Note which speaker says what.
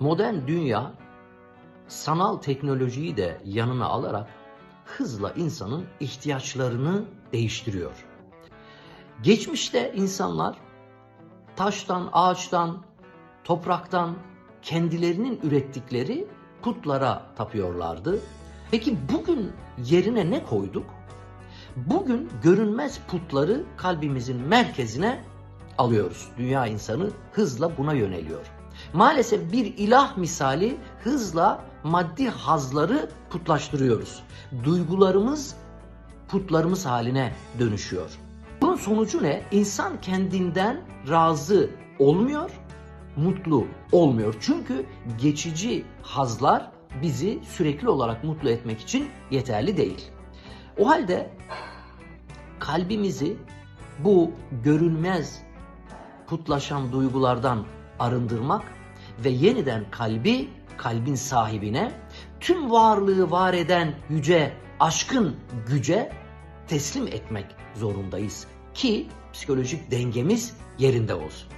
Speaker 1: Modern dünya sanal teknolojiyi de yanına alarak hızla insanın ihtiyaçlarını değiştiriyor. Geçmişte insanlar taştan, ağaçtan, topraktan kendilerinin ürettikleri putlara tapıyorlardı. Peki bugün yerine ne koyduk? Bugün görünmez putları kalbimizin merkezine alıyoruz. Dünya insanı hızla buna yöneliyor. Maalesef bir ilah misali hızla maddi hazları putlaştırıyoruz. Duygularımız putlarımız haline dönüşüyor. Bunun sonucu ne? İnsan kendinden razı olmuyor, mutlu olmuyor. Çünkü geçici hazlar bizi sürekli olarak mutlu etmek için yeterli değil. O halde kalbimizi bu görünmez putlaşan duygulardan arındırmak ve yeniden kalbi kalbin sahibine tüm varlığı var eden yüce aşkın güce teslim etmek zorundayız ki psikolojik dengemiz yerinde olsun.